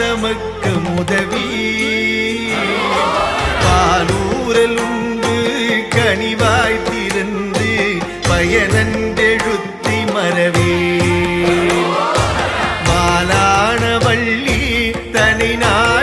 ஆதமக்கு முதவி பாலூரல் உண்டு கனிவாய் திறந்து பயனன்றெழுத்தி மறவே. மாலான வள்ளி தனினார்